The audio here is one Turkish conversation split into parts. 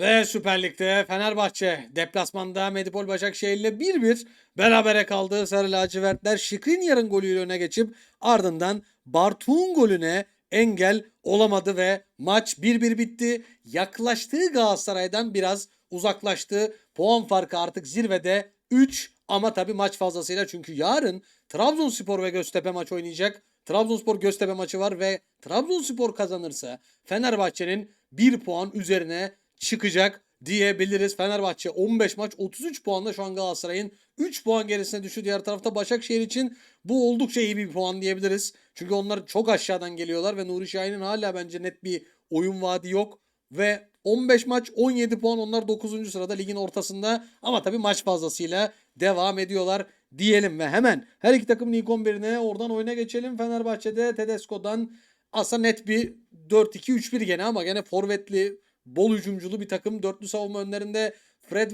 Ve Süper Lig'de Fenerbahçe deplasmanda Medipol Başakşehir'le 1-1 berabere kaldı. Sarı lacivertler Şikrinyar'ın golüyle öne geçip ardından Bartu'nun golüne engel olamadı ve maç 1-1 bitti. Yaklaştığı Galatasaray'dan biraz uzaklaştı. Puan farkı artık zirvede 3 ama tabii maç fazlasıyla çünkü yarın Trabzonspor ve Göztepe maç oynayacak. Trabzonspor Göztepe maçı var ve Trabzonspor kazanırsa Fenerbahçe'nin 1 puan üzerine çıkacak diyebiliriz. Fenerbahçe 15 maç 33 puanla şu an Galatasaray'ın 3 puan gerisine düştü. Diğer tarafta Başakşehir için bu oldukça iyi bir puan diyebiliriz. Çünkü onlar çok aşağıdan geliyorlar ve Nuri Şahin'in hala bence net bir oyun vaadi yok. Ve 15 maç 17 puan onlar 9. sırada ligin ortasında ama tabii maç fazlasıyla devam ediyorlar diyelim ve hemen her iki takımın ilk 11'ine oradan oyuna geçelim. Fenerbahçe'de Tedesco'dan aslında net bir 4-2-3-1 gene ama gene forvetli bol hücumculu bir takım. Dörtlü savunma önlerinde Fred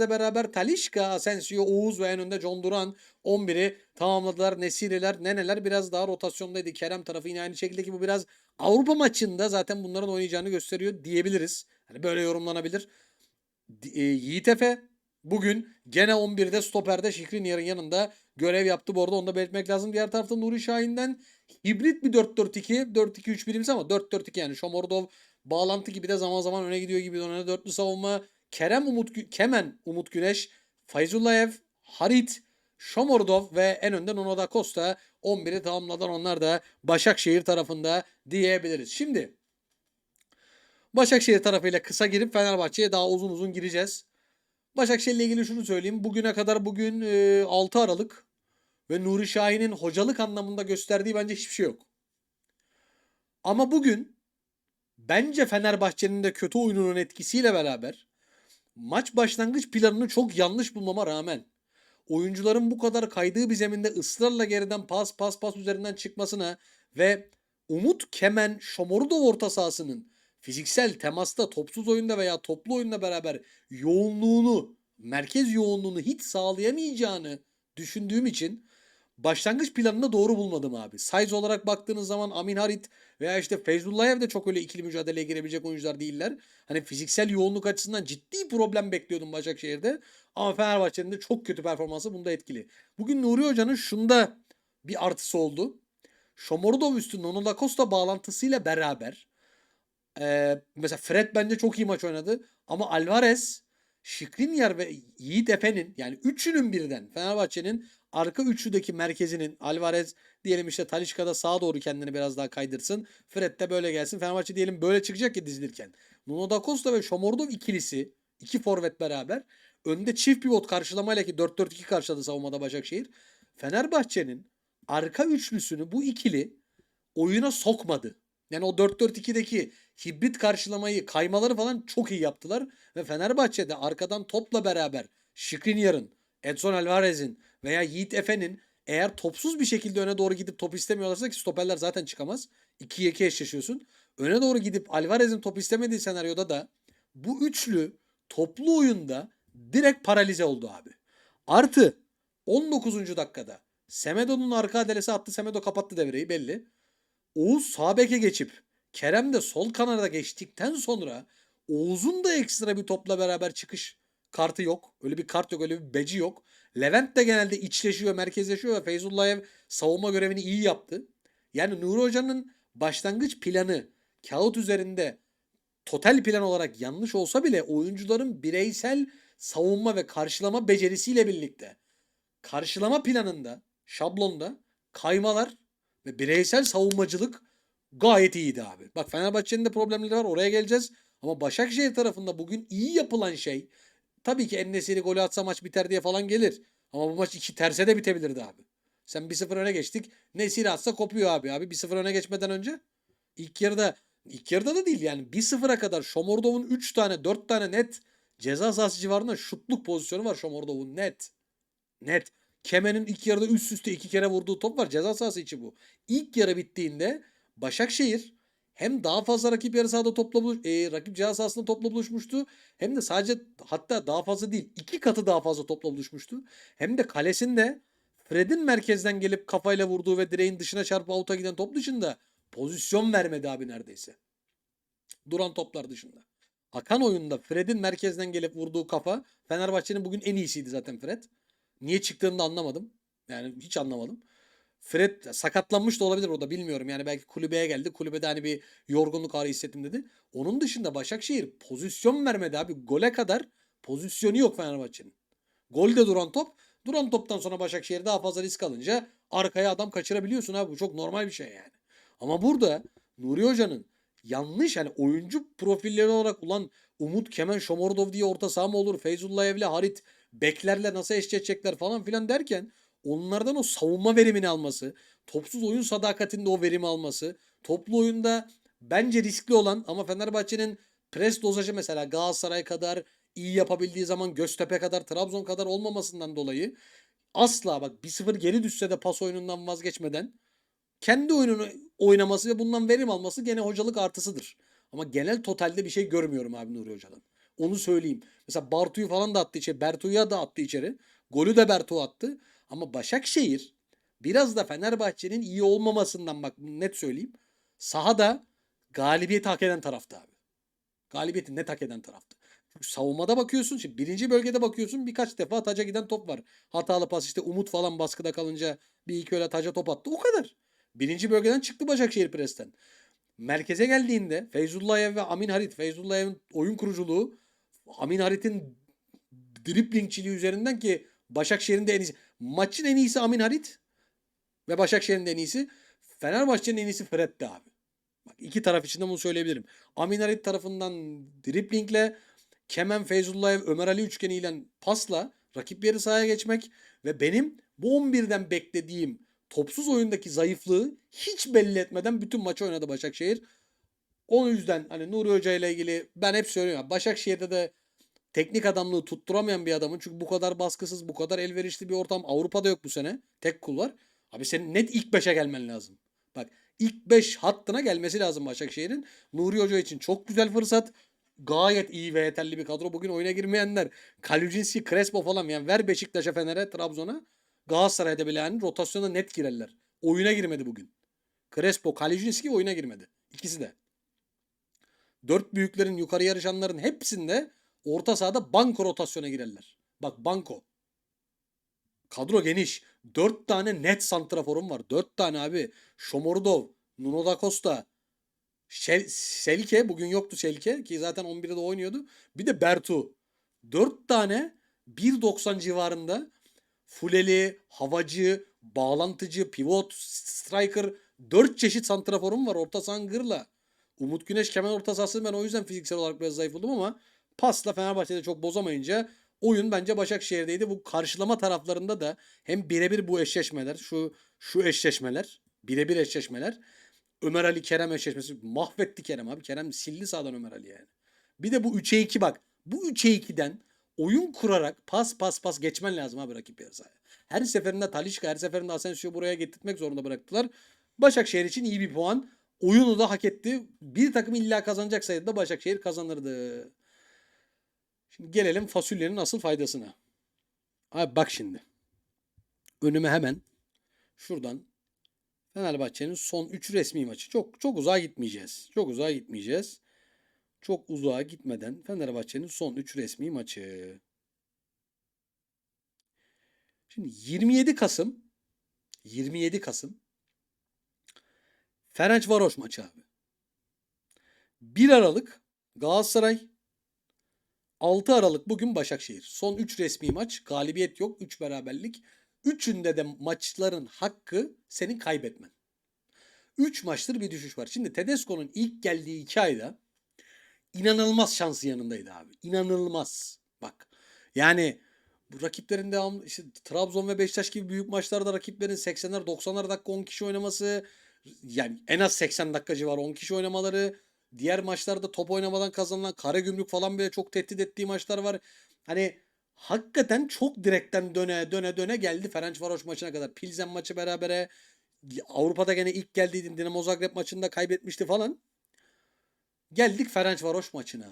ve beraber Talişka, Asensio, Oğuz ve en önde John Duran 11'i tamamladılar. Nesireler, Neneler biraz daha rotasyondaydı. Kerem tarafı yine aynı şekilde ki bu biraz Avrupa maçında zaten bunların oynayacağını gösteriyor diyebiliriz. Hani böyle yorumlanabilir. E, Yiğit Efe bugün gene 11'de stoperde Şikrinyar'ın yanında görev yaptı. Bu arada onu da belirtmek lazım. Diğer tarafta Nuri Şahin'den hibrit bir 4-4-2. 4-2-3 birimiz ama 4-4-2 yani. Şomordov bağlantı gibi de zaman zaman öne gidiyor gibi dönen dörtlü savunma. Kerem Umut Kemen Umut Güneş, Fayzullayev, Harit, Şomordov ve en önde Nuno da Costa 11'i tamamladan onlar da Başakşehir tarafında diyebiliriz. Şimdi Başakşehir tarafıyla kısa girip Fenerbahçe'ye daha uzun uzun gireceğiz. Başakşehir ile ilgili şunu söyleyeyim. Bugüne kadar bugün e, 6 Aralık ve Nuri Şahin'in hocalık anlamında gösterdiği bence hiçbir şey yok. Ama bugün bence Fenerbahçe'nin de kötü oyununun etkisiyle beraber maç başlangıç planını çok yanlış bulmama rağmen oyuncuların bu kadar kaydığı bir zeminde ısrarla geriden pas pas pas üzerinden çıkmasına ve Umut Kemen Şomorudov orta sahasının fiziksel temasta, topsuz oyunda veya toplu oyunda beraber yoğunluğunu, merkez yoğunluğunu hiç sağlayamayacağını düşündüğüm için başlangıç planını doğru bulmadım abi. Size olarak baktığınız zaman Amin Harit veya işte Feyzullayev de çok öyle ikili mücadeleye girebilecek oyuncular değiller. Hani fiziksel yoğunluk açısından ciddi problem bekliyordum Başakşehir'de. Ama Fenerbahçe'nin de çok kötü performansı bunda etkili. Bugün Nuri Hoca'nın şunda bir artısı oldu. Şomorudov üstü Nono Da Costa bağlantısıyla beraber ee, mesela Fred bence çok iyi maç oynadı. Ama Alvarez, Şikrinyar ve Yiğit Efe'nin yani üçünün birden Fenerbahçe'nin arka üçlüdeki merkezinin Alvarez diyelim işte Talişka'da sağa doğru kendini biraz daha kaydırsın. Fred de böyle gelsin. Fenerbahçe diyelim böyle çıkacak ya dizilirken. Nuno Da Costa ve Şomordov ikilisi iki forvet beraber önde çift pivot karşılamayla ki 4-4-2 karşıladı savunmada Başakşehir. Fenerbahçe'nin arka üçlüsünü bu ikili oyuna sokmadı. Yani o 4-4-2'deki hibrit karşılamayı, kaymaları falan çok iyi yaptılar. Ve Fenerbahçe'de arkadan topla beraber Şikrinyar'ın, Edson Alvarez'in veya Yiğit Efe'nin eğer topsuz bir şekilde öne doğru gidip top istemiyorlarsa ki stoperler zaten çıkamaz. 2'ye 2 eşleşiyorsun. Öne doğru gidip Alvarez'in top istemediği senaryoda da bu üçlü toplu oyunda direkt paralize oldu abi. Artı 19. dakikada Semedo'nun arka adresi attı. Semedo kapattı devreyi belli. Oğuz sağ beke geçip Kerem de sol kanada geçtikten sonra Oğuz'un da ekstra bir topla beraber çıkış kartı yok. Öyle bir kart yok, öyle bir beci yok. Levent de genelde içleşiyor, merkezleşiyor ve Feyzullayev savunma görevini iyi yaptı. Yani Nuri Hoca'nın başlangıç planı kağıt üzerinde total plan olarak yanlış olsa bile oyuncuların bireysel savunma ve karşılama becerisiyle birlikte karşılama planında, şablonda kaymalar ve bireysel savunmacılık gayet iyiydi abi. Bak Fenerbahçe'nin de problemleri var oraya geleceğiz. Ama Başakşehir tarafında bugün iyi yapılan şey tabii ki Ennesiri golü atsa maç biter diye falan gelir. Ama bu maç iki terse de bitebilirdi abi. Sen 1-0 öne geçtik. Nesiri atsa kopuyor abi. Abi 1-0 öne geçmeden önce ilk yarıda ilk yarıda da değil yani 1-0'a kadar Şomordov'un 3 tane 4 tane net ceza sahası civarında şutluk pozisyonu var Şomordov'un net. Net. Kemen'in ilk yarıda üst üste iki kere vurduğu top var. Ceza sahası içi bu. İlk yarı bittiğinde Başakşehir hem daha fazla rakip yarı sahada topla buluş, e, rakip ceza sahasında topla buluşmuştu. Hem de sadece hatta daha fazla değil iki katı daha fazla topla buluşmuştu. Hem de kalesinde Fred'in merkezden gelip kafayla vurduğu ve direğin dışına çarpıp avuta giden top dışında pozisyon vermedi abi neredeyse. Duran toplar dışında. Akan oyunda Fred'in merkezden gelip vurduğu kafa Fenerbahçe'nin bugün en iyisiydi zaten Fred. Niye çıktığını da anlamadım. Yani hiç anlamadım. Fred sakatlanmış da olabilir orada bilmiyorum. Yani belki kulübeye geldi. Kulübede hani bir yorgunluk ağrı hissettim dedi. Onun dışında Başakşehir pozisyon vermedi abi. Gole kadar pozisyonu yok Fenerbahçe'nin. Golde duran top. Duran toptan sonra Başakşehir daha fazla risk alınca arkaya adam kaçırabiliyorsun abi. Bu çok normal bir şey yani. Ama burada Nuri Hoca'nın yanlış hani oyuncu profilleri olarak ulan Umut Kemen Şomordov diye orta saha mı olur? Feyzullah Evli Harit beklerle nasıl eşleşecekler falan filan derken onlardan o savunma verimini alması, topsuz oyun sadakatinde o verimi alması, toplu oyunda bence riskli olan ama Fenerbahçe'nin pres dozajı mesela Galatasaray kadar iyi yapabildiği zaman Göztepe kadar Trabzon kadar olmamasından dolayı asla bak 1-0 geri düşse de pas oyunundan vazgeçmeden kendi oyununu oynaması ve bundan verim alması gene hocalık artısıdır. Ama genel totalde bir şey görmüyorum abi Nuri Hoca'dan. Onu söyleyeyim. Mesela Bartu'yu falan da attı içeri. Bertu'ya da attı içeri. Golü de Bertu attı. Ama Başakşehir biraz da Fenerbahçe'nin iyi olmamasından bak net söyleyeyim. Sahada galibiyeti hak eden tarafta abi. Galibiyeti net hak eden tarafta. Çünkü savunmada bakıyorsun. Şimdi birinci bölgede bakıyorsun birkaç defa taca giden top var. Hatalı pas işte Umut falan baskıda kalınca bir iki öyle taca top attı. O kadar. Birinci bölgeden çıktı Başakşehir presten. Merkeze geldiğinde Feyzullayev ve Amin Harit. Feyzullahev'in oyun kuruculuğu Amin Harit'in driplingçiliği üzerinden ki Başakşehir'in de en iyisi. Maçın en iyisi Amin Harit ve Başakşehir'in en iyisi. Fenerbahçe'nin en iyisi Fred'di abi. Bak iki taraf için de bunu söyleyebilirim. Amin Harit tarafından driplingle Kemen Feyzullayev Ömer Ali üçgeniyle pasla rakip yarı sahaya geçmek ve benim bu 11'den beklediğim topsuz oyundaki zayıflığı hiç belli etmeden bütün maçı oynadı Başakşehir. O yüzden hani Nuri Hoca ile ilgili ben hep söylüyorum. Başakşehir'de de teknik adamlığı tutturamayan bir adamın çünkü bu kadar baskısız, bu kadar elverişli bir ortam Avrupa'da yok bu sene. Tek kul var. Abi senin net ilk 5'e gelmen lazım. Bak ilk 5 hattına gelmesi lazım Başakşehir'in. Nuri Hoca için çok güzel fırsat. Gayet iyi ve yeterli bir kadro. Bugün oyuna girmeyenler Kalujinski, Crespo falan yani ver Beşiktaş'a, Fener'e, Trabzon'a. Galatasaray'da bile yani rotasyona net girerler. Oyuna girmedi bugün. Crespo, Kalujinski oyuna girmedi. İkisi de. Dört büyüklerin yukarı yarışanların hepsinde orta sahada banko rotasyona girerler. Bak banko. Kadro geniş. Dört tane net santraforum var. Dört tane abi. Şomordov, Nuno da Costa, Şel Selke bugün yoktu Selke ki zaten 11'de de oynuyordu. Bir de Bertu. 4 tane 1.90 civarında fuleli, havacı, bağlantıcı, pivot, striker 4 çeşit santraforum var orta sangırla. Umut Güneş kemer orta sahası ben o yüzden fiziksel olarak biraz zayıf oldum ama pasla Fenerbahçe'de çok bozamayınca oyun bence Başakşehir'deydi. Bu karşılama taraflarında da hem birebir bu eşleşmeler, şu şu eşleşmeler, birebir eşleşmeler Ömer Ali Kerem eşleşmesi mahvetti Kerem abi. Kerem sildi sağdan Ömer Ali yani. Bir de bu 3'e 2 bak. Bu 3'e 2'den oyun kurarak pas pas pas geçmen lazım abi rakip yarı sahaya. Her seferinde Talişka, her seferinde Asensio'yu buraya getirtmek zorunda bıraktılar. Başakşehir için iyi bir puan. Oyunu da hak etti. Bir takım illa kazanacak sayıda da Başakşehir kazanırdı. Şimdi gelelim fasulyenin asıl faydasına. Abi bak şimdi. Önüme hemen şuradan Fenerbahçe'nin son 3 resmi maçı. Çok çok uzağa gitmeyeceğiz. Çok uzağa gitmeyeceğiz. Çok uzağa gitmeden Fenerbahçe'nin son 3 resmi maçı. Şimdi 27 Kasım 27 Kasım Ferenc Varoş maçı abi. 1 Aralık Galatasaray 6 Aralık bugün Başakşehir. Son 3 resmi maç. Galibiyet yok. 3 beraberlik. Üçünde de maçların hakkı senin kaybetmen. 3 maçtır bir düşüş var. Şimdi Tedesco'nun ilk geldiği 2 ayda inanılmaz şansı yanındaydı abi. İnanılmaz. Bak. Yani bu rakiplerin devamlı işte Trabzon ve Beşiktaş gibi büyük maçlarda rakiplerin 80'ler 90'lar dakika 10 kişi oynaması yani en az 80 dakika civarı 10 kişi oynamaları diğer maçlarda top oynamadan kazanılan Karagümrük falan bile çok tehdit ettiği maçlar var. Hani hakikaten çok direkten döne döne döne geldi Ferencvaroş maçına kadar. Pilsen maçı berabere Avrupa'da gene ilk geldiği Dinamo Zagreb maçında kaybetmişti falan. Geldik Ferencvaroş maçına.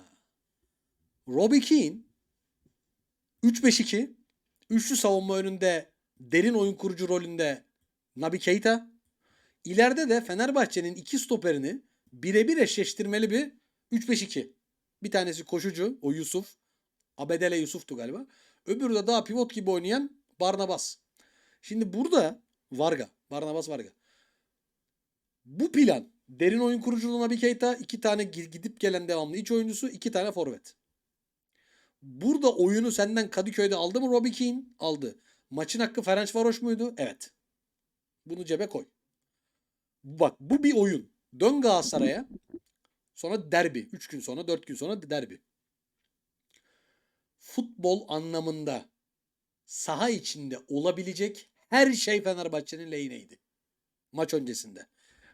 Robbie Keane 3-5-2 üçlü savunma önünde derin oyun kurucu rolünde Nabi Keita. İleride de Fenerbahçe'nin iki stoperini birebir eşleştirmeli bir 3-5-2. Bir tanesi koşucu. O Yusuf. Abedele Yusuf'tu galiba. Öbürü de daha pivot gibi oynayan Barnabas. Şimdi burada Varga. Barnabas Varga. Bu plan derin oyun kuruculuğuna bir Keita, iki tane gi- gidip gelen devamlı iç oyuncusu, iki tane forvet. Burada oyunu senden Kadıköy'de aldı mı Robbie Keane? Aldı. Maçın hakkı Ferenc Varoş muydu? Evet. Bunu cebe koy. Bak bu bir oyun. Dön Galatasaray'a. Sonra derbi. 3 gün sonra 4 gün sonra derbi. Futbol anlamında saha içinde olabilecek her şey Fenerbahçe'nin lehineydi. Maç öncesinde.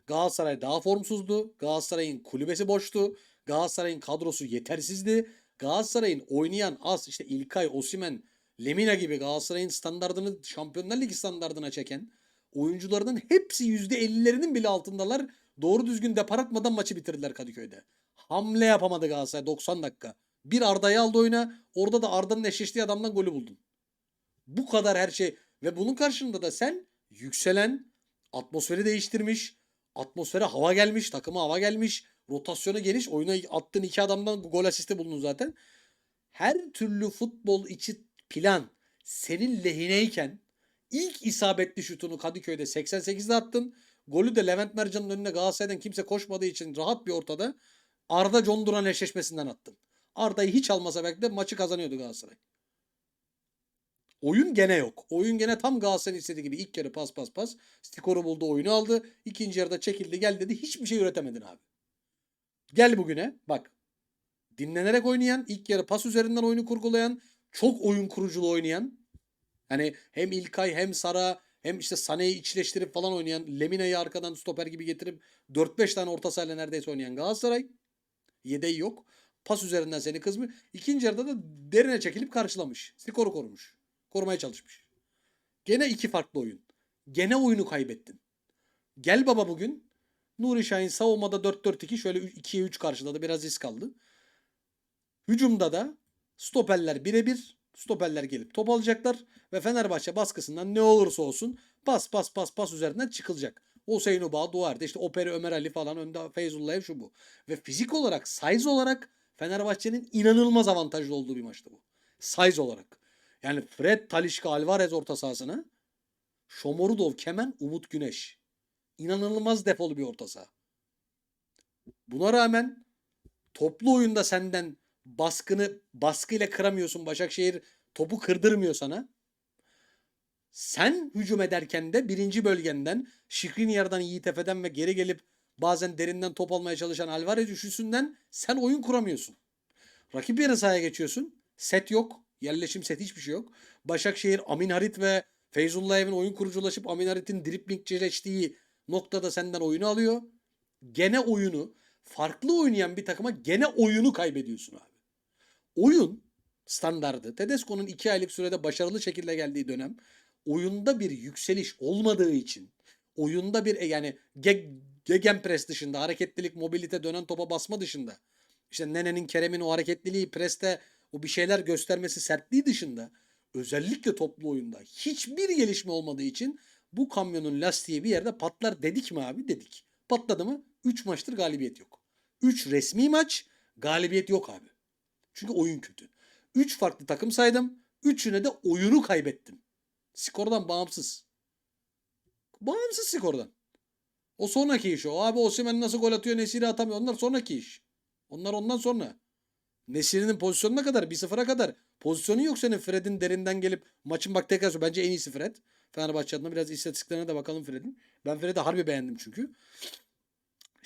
Galatasaray daha formsuzdu. Galatasaray'ın kulübesi boştu. Galatasaray'ın kadrosu yetersizdi. Galatasaray'ın oynayan az işte İlkay, Osimen, Lemina gibi Galatasaray'ın standardını Şampiyonlar Ligi standardına çeken oyuncularının hepsi %50'lerinin bile altındalar. Doğru düzgün depar atmadan maçı bitirdiler Kadıköy'de. Hamle yapamadı Galatasaray 90 dakika. Bir Arda'yı aldı oyuna. Orada da Arda'nın eşleştiği adamdan golü buldun. Bu kadar her şey. Ve bunun karşılığında da sen yükselen, atmosferi değiştirmiş, atmosfere hava gelmiş, takıma hava gelmiş, rotasyona geniş, oyuna attığın iki adamdan gol asisti buldun zaten. Her türlü futbol içi plan senin lehineyken ilk isabetli şutunu Kadıköy'de 88'de attın. Golü de Levent Mercan'ın önüne Galatasaray'dan kimse koşmadığı için rahat bir ortada Arda John Duran eşleşmesinden attın. Arda'yı hiç almasa belki de maçı kazanıyordu Galatasaray. Oyun gene yok. Oyun gene tam Galatasaray'ın istediği gibi ilk yarı pas pas pas. Skoru buldu oyunu aldı. İkinci yarıda çekildi gel dedi. Hiçbir şey üretemedin abi. Gel bugüne bak. Dinlenerek oynayan, ilk yarı pas üzerinden oyunu kurgulayan, çok oyun kuruculu oynayan. Hani hem İlkay hem Sara hem işte Sane'yi içleştirip falan oynayan, Lemina'yı arkadan stoper gibi getirip 4-5 tane orta sahayla neredeyse oynayan Galatasaray. Yedeği yok. Pas üzerinden seni kızmıyor. İkinci yarıda da derine çekilip karşılamış. Skoru korumuş. Korumaya çalışmış. Gene iki farklı oyun. Gene oyunu kaybettin. Gel baba bugün. Nuri Şahin savunmada 4-4-2 şöyle 2'ye 3 karşıladı. Biraz risk aldı. Hücumda da stoperler birebir. Stoperler gelip top alacaklar. Ve Fenerbahçe baskısından ne olursa olsun pas pas pas pas üzerinden çıkılacak. Hüseyin Uba, Duarte, işte Operi Ömer Ali falan önde Feyzullayev şu bu. Ve fizik olarak, size olarak Fenerbahçe'nin inanılmaz avantajlı olduğu bir maçtı bu. Size olarak. Yani Fred, Talişka, Alvarez orta sahasına Şomorudov, Kemen, Umut Güneş. İnanılmaz defolu bir orta saha. Buna rağmen toplu oyunda senden baskını baskıyla kıramıyorsun. Başakşehir topu kırdırmıyor sana. Sen hücum ederken de birinci bölgenden Şikriniyar'dan Yiğitefe'den ve geri gelip bazen derinden top almaya çalışan Alvarez üçlüsünden sen oyun kuramıyorsun. Rakip yarı sahaya geçiyorsun. Set yok. Yerleşim set hiçbir şey yok. Başakşehir Amin Harit ve Feyzullayev'in oyun kuruculaşıp Amin Harit'in driplingçileştiği noktada senden oyunu alıyor. Gene oyunu farklı oynayan bir takıma gene oyunu kaybediyorsun abi. Oyun standardı Tedesco'nun iki aylık sürede başarılı şekilde geldiği dönem oyunda bir yükseliş olmadığı için oyunda bir e, yani ge, gegenpress dışında hareketlilik, mobilite, dönen topa basma dışında işte Nene'nin, Kerem'in o hareketliliği, preste o bir şeyler göstermesi, sertliği dışında özellikle toplu oyunda hiçbir gelişme olmadığı için bu kamyonun lastiği bir yerde patlar dedik mi abi? Dedik. Patladı mı? 3 maçtır galibiyet yok. 3 resmi maç galibiyet yok abi. Çünkü oyun kötü. 3 farklı takım saydım. Üçüne de oyunu kaybettim. Skordan bağımsız. Bağımsız skordan. O sonraki iş o. Abi Osimhen nasıl gol atıyor Nesiri atamıyor. Onlar sonraki iş. Onlar ondan sonra. Nesiri'nin pozisyonuna kadar 1-0'a kadar pozisyonu yok senin Fred'in derinden gelip maçın bak tekrar. Bence en iyisi Fred. Fenerbahçe adına biraz istatistiklerine de bakalım Fred'in. Ben Fred'i harbi beğendim çünkü.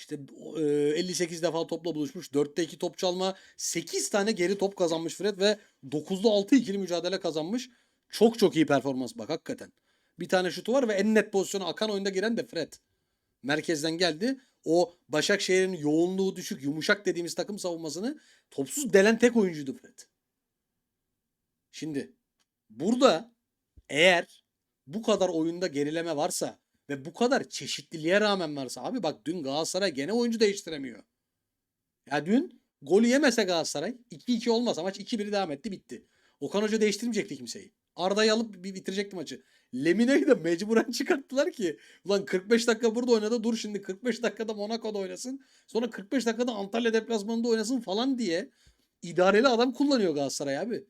İşte e, 58 defa topla buluşmuş. 4'te 2 top çalma. 8 tane geri top kazanmış Fred ve 9'da 6 ikili mücadele kazanmış. Çok çok iyi performans bak hakikaten. Bir tane şutu var ve en net pozisyona akan oyunda giren de Fred. Merkezden geldi. O Başakşehir'in yoğunluğu düşük, yumuşak dediğimiz takım savunmasını topsuz delen tek oyuncuydu Fred. Şimdi burada eğer bu kadar oyunda gerileme varsa ve bu kadar çeşitliliğe rağmen varsa abi bak dün Galatasaray gene oyuncu değiştiremiyor. Ya dün golü yemese Galatasaray 2-2 olmasa maç 2-1 devam etti bitti. Okan Hoca değiştirmeyecekti kimseyi. Arda'yı alıp bitirecekti maçı. Lemine'yi de mecburen çıkarttılar ki. Ulan 45 dakika burada oynadı dur şimdi 45 dakikada Monaco'da oynasın. Sonra 45 dakikada Antalya deplasmanında oynasın falan diye. idareli adam kullanıyor Galatasaray abi.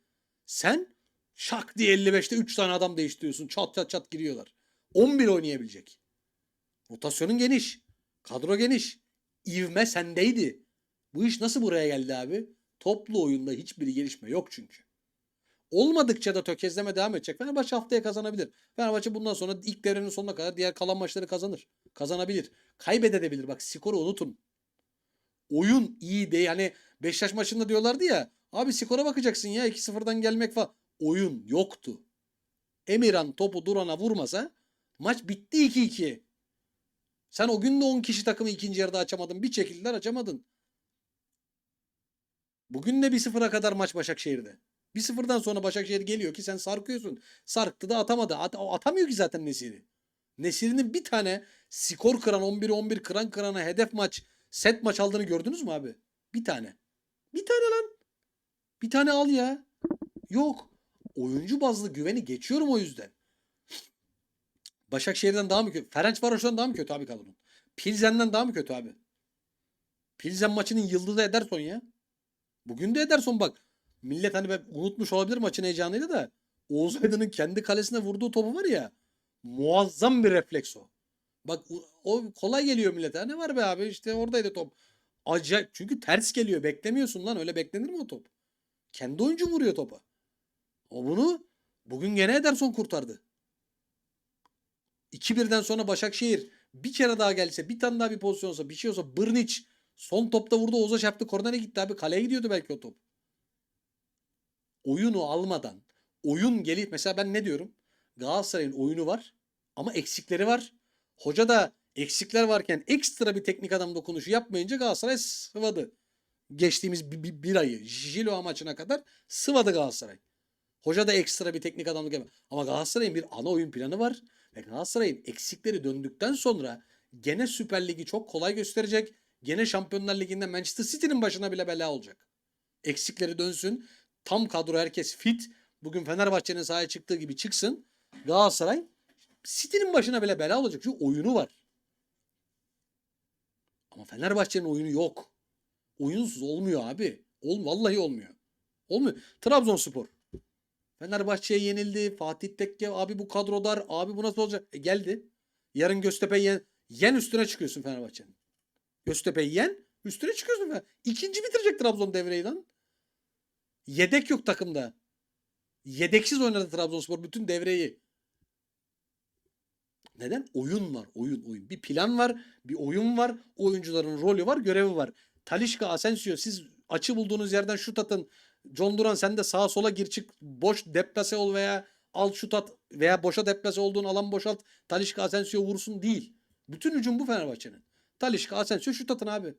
Sen şak diye 55'te 3 tane adam değiştiriyorsun. Çat çat çat giriyorlar. 11 oynayabilecek. Rotasyonun geniş. Kadro geniş. İvme sendeydi. Bu iş nasıl buraya geldi abi? Toplu oyunda hiçbir gelişme yok çünkü. Olmadıkça da tökezleme devam edecek. Fenerbahçe haftaya kazanabilir. Fenerbahçe bundan sonra ilk devrenin sonuna kadar diğer kalan maçları kazanır. Kazanabilir. Kaybedebilir. Bak skoru unutun. Oyun iyi değil. Hani Beşiktaş maçında diyorlardı ya. Abi skora bakacaksın ya 2-0'dan gelmek falan. Oyun yoktu. Emirhan topu Duran'a vurmasa maç bitti 2-2. Sen o gün de 10 kişi takımı ikinci yarıda açamadın. Bir çekildiler açamadın. Bugün de 1-0'a kadar maç Başakşehir'de. 1-0'dan sonra Başakşehir geliyor ki sen sarkıyorsun. Sarktı da atamadı. At- atamıyor ki zaten Nesiri. Nesiri'nin bir tane skor kıran 11-11 kıran kırana hedef maç set maç aldığını gördünüz mü abi? Bir tane. Bir tane lan. Bir tane al ya. Yok. Oyuncu bazlı güveni geçiyorum o yüzden. Başakşehir'den daha mı kötü? Ferencvaros'tan daha mı kötü abi kadronun? Pilsen'den daha mı kötü abi? Pilsen maçının yıldızı Ederson ya. Bugün de Ederson bak. Millet hani ben unutmuş olabilir maçın heyecanıyla da. Oğuz Aydın'ın kendi kalesine vurduğu topu var ya. Muazzam bir refleks o. Bak o kolay geliyor millete. Ne var be abi işte oradaydı top. Acayip. Çünkü ters geliyor. Beklemiyorsun lan. Öyle beklenir mi o top? Kendi oyuncu vuruyor topa. O bunu bugün gene Ederson kurtardı. 2-1'den sonra Başakşehir bir kere daha gelse, bir tane daha bir pozisyon olsa, bir şey olsa Brnic son topta vurdu Oğuz'a çarptı. Kornere gitti abi. Kaleye gidiyordu belki o top. Oyunu almadan, oyun gelip mesela ben ne diyorum? Galatasaray'ın oyunu var ama eksikleri var. Hoca da eksikler varken ekstra bir teknik adam dokunuşu yapmayınca Galatasaray sıvadı. Geçtiğimiz bir, bir, bir ayı Jilo maçına kadar sıvadı Galatasaray. Hoca da ekstra bir teknik adamlık yapıyor. Ama Galatasaray'ın bir ana oyun planı var. Ve Galatasaray'ın eksikleri döndükten sonra gene Süper Lig'i çok kolay gösterecek. Gene Şampiyonlar Ligi'nde Manchester City'nin başına bile bela olacak. Eksikleri dönsün. Tam kadro herkes fit. Bugün Fenerbahçe'nin sahaya çıktığı gibi çıksın. Galatasaray City'nin başına bile bela olacak. Çünkü oyunu var. Ama Fenerbahçe'nin oyunu yok. Oyunsuz olmuyor abi. Ol, vallahi olmuyor. Olmuyor. Trabzonspor. Fenerbahçe'ye yenildi. Fatih Tekke abi bu kadro dar. Abi bu nasıl olacak? E geldi. Yarın Göztepe'yi yen. Yen üstüne çıkıyorsun Fenerbahçe'nin. Göztepe'yi yen. Üstüne çıkıyorsun. Fener- İkinci bitirecek Trabzon devreyi lan. Yedek yok takımda. Yedeksiz oynadı Trabzonspor bütün devreyi. Neden? Oyun var. Oyun oyun. Bir plan var. Bir oyun var. Oyuncuların rolü var. Görevi var. Talişka, Asensio siz açı bulduğunuz yerden şut atın. John Duran sen de sağa sola gir çık. Boş deplase ol veya al şut at veya boşa deplase olduğun alan boşalt. Talişka, Asensio vursun değil. Bütün hücum bu Fenerbahçe'nin. Talişka, Asensio şut atın abi.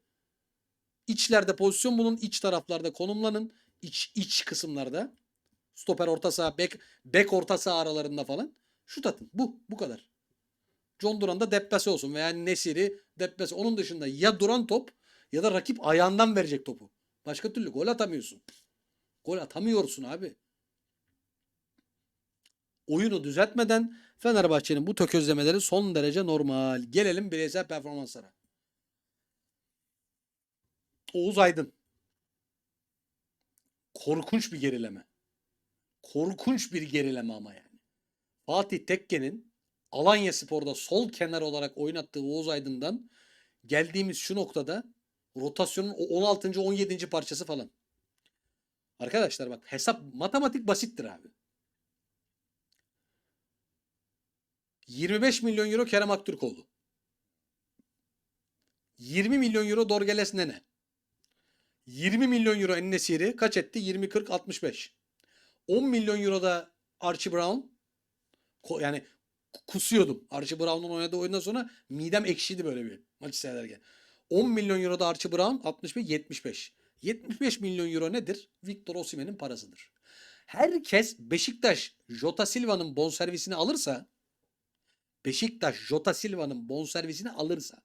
İçlerde pozisyon bulun. iç taraflarda konumlanın. iç iç kısımlarda. Stoper orta saha, bek, bek orta saha aralarında falan. Şut atın. Bu. Bu kadar. John Duran da deplase olsun veya Nesiri deplase. Onun dışında ya duran top ya da rakip ayağından verecek topu. Başka türlü gol atamıyorsun. Gol atamıyorsun abi. Oyunu düzeltmeden Fenerbahçe'nin bu tökezlemeleri son derece normal. Gelelim bireysel performanslara. Oğuz Aydın. Korkunç bir gerileme. Korkunç bir gerileme ama yani. Fatih Tekke'nin Alanya Spor'da sol kenar olarak oynattığı Oğuz Aydın'dan geldiğimiz şu noktada rotasyonun o 16. 17. parçası falan. Arkadaşlar bak hesap matematik basittir abi. 25 milyon euro Kerem Aktürkoğlu. 20 milyon euro Dorgeles Nene. 20 milyon euro Ennesiri kaç etti? 20 40 65. 10 milyon euro da Archie Brown. Ko- yani kusuyordum. Archie Brown'un oynadığı oyundan sonra midem ekşidi böyle bir maçı seyrederken. 10 milyon euro da Archie Brown 65 75. 75 milyon euro nedir? Victor Osimhen'in parasıdır. Herkes Beşiktaş Jota Silva'nın bonservisini alırsa Beşiktaş Jota Silva'nın bonservisini alırsa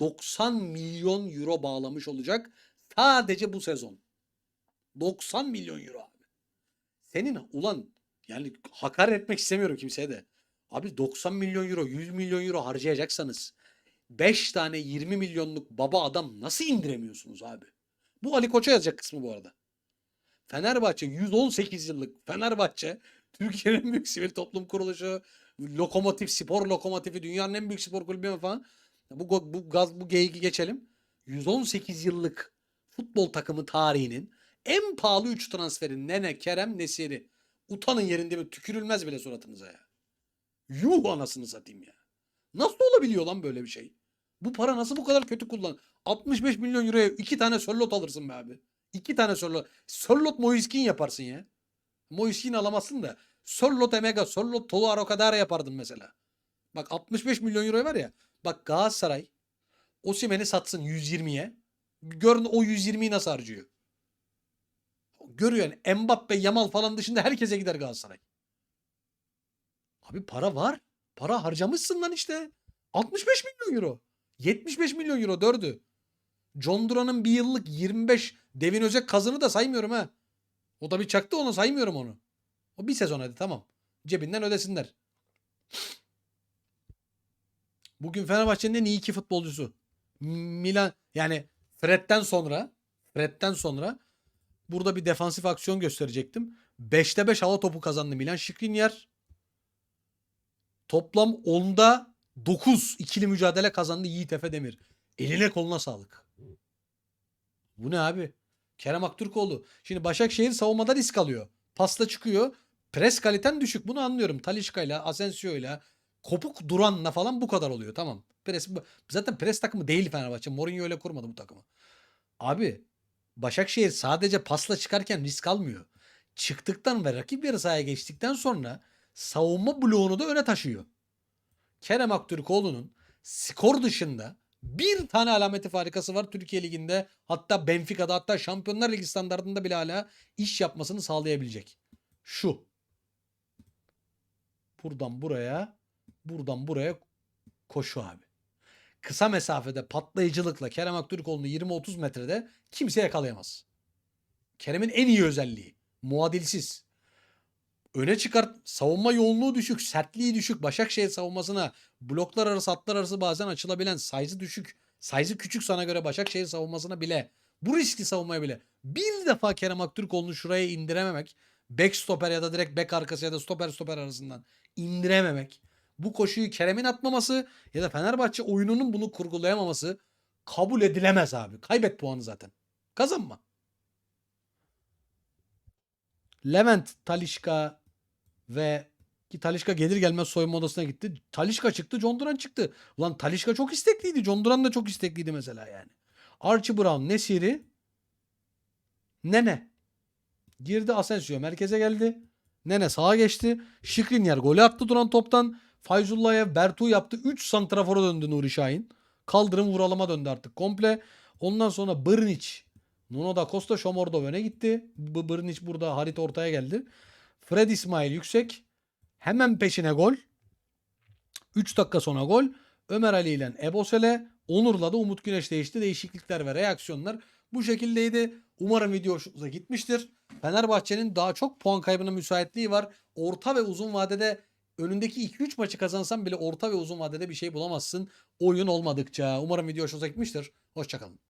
90 milyon euro bağlamış olacak sadece bu sezon. 90 milyon euro abi. Senin ulan yani hakaret etmek istemiyorum kimseye de. Abi 90 milyon euro, 100 milyon euro harcayacaksanız 5 tane 20 milyonluk baba adam nasıl indiremiyorsunuz abi? Bu Ali Koç'a yazacak kısmı bu arada. Fenerbahçe 118 yıllık Fenerbahçe Türkiye'nin en büyük sivil toplum kuruluşu lokomotif spor lokomotifi dünyanın en büyük spor kulübü falan. Bu bu gaz bu geyiki geçelim. 118 yıllık futbol takımı tarihinin en pahalı 3 transferi Nene, Kerem, Nesiri. Utanın yerinde bir tükürülmez bile suratınıza ya. Yuh anasını satayım ya. Nasıl olabiliyor lan böyle bir şey? Bu para nasıl bu kadar kötü kullan? 65 milyon euroya iki tane sörlot alırsın be abi. İki tane sörlot. Sörlot Moiskin yaparsın ya. Moiskin alamazsın da. Sörlot Emega, Sörlot Tolu Arokadara yapardım mesela. Bak 65 milyon euro var ya. Bak Galatasaray Osimhen'i satsın 120'ye. Görün o 120'yi nasıl harcıyor. Görüyor yani Mbappe, Yamal falan dışında herkese gider Galatasaray. Abi para var. Para harcamışsın lan işte. 65 milyon euro. 75 milyon euro dördü. John Duran'ın bir yıllık 25 Devin Özek kazını da saymıyorum ha. O da bir çaktı onu saymıyorum onu. O bir sezon hadi tamam. Cebinden ödesinler. Bugün Fenerbahçe'nin en iyi iki futbolcusu. Milan yani Fred'den sonra Fred'den sonra burada bir defansif aksiyon gösterecektim. 5'te 5 hava topu kazandı Milan Skriniar. Toplam 10'da 9 ikili mücadele kazandı Yiğit Efe Demir. Eline koluna sağlık. Bu ne abi? Kerem Aktürkoğlu. Şimdi Başakşehir savunmada risk alıyor. Pasta çıkıyor. Pres kaliten düşük. Bunu anlıyorum. Talişka'yla, Asensio'yla, kopuk duranla falan bu kadar oluyor. Tamam. Pres, zaten pres takımı değil Fenerbahçe. Mourinho öyle kurmadı bu takımı. Abi Başakşehir sadece pasla çıkarken risk almıyor. Çıktıktan ve rakip yarı sahaya geçtikten sonra savunma bloğunu da öne taşıyor. Kerem Aktürkoğlu'nun skor dışında bir tane alameti farikası var Türkiye Ligi'nde. Hatta Benfica'da hatta Şampiyonlar Ligi standartında bile hala iş yapmasını sağlayabilecek. Şu. Buradan buraya, buradan buraya koşu abi. Kısa mesafede patlayıcılıkla Kerem Aktürkoğlu'nu 20-30 metrede kimse yakalayamaz. Kerem'in en iyi özelliği. Muadilsiz. Öne çıkart savunma yoğunluğu düşük, sertliği düşük. Başakşehir savunmasına bloklar arası, hatlar arası bazen açılabilen size'ı düşük. Size'ı küçük sana göre Başakşehir savunmasına bile bu riskli savunmaya bile bir defa Kerem Aktürkoğlu'nu şuraya indirememek, back stoper ya da direkt back arkası ya da stoper stoper arasından indirememek, bu koşuyu Kerem'in atmaması ya da Fenerbahçe oyununun bunu kurgulayamaması kabul edilemez abi. Kaybet puanı zaten. Kazanma. Levent, Talişka ve ki Talişka gelir gelmez soyunma odasına gitti. Talişka çıktı, John Duran çıktı. Ulan Talişka çok istekliydi. John Duran da çok istekliydi mesela yani. Archie Brown, Nesiri, Nene. Girdi Asensio merkeze geldi. Nene sağa geçti. Şikrinyer golü attı duran toptan. Fayzullah'ya Bertu yaptı. 3 santrafora döndü Nuri Şahin. Kaldırım vuralıma döndü artık komple. Ondan sonra Brnic. Nuno da Costa Şomordov öne gitti. Brnic burada harita ortaya geldi. Fred İsmail yüksek. Hemen peşine gol. 3 dakika sonra gol. Ömer Ali ile Ebosele. Onur'la da Umut Güneş değişti. Değişiklikler ve reaksiyonlar bu şekildeydi. Umarım video hoşunuza gitmiştir. Fenerbahçe'nin daha çok puan kaybına müsaitliği var. Orta ve uzun vadede önündeki 2-3 maçı kazansan bile orta ve uzun vadede bir şey bulamazsın. Oyun olmadıkça. Umarım video hoşunuza gitmiştir. Hoşçakalın.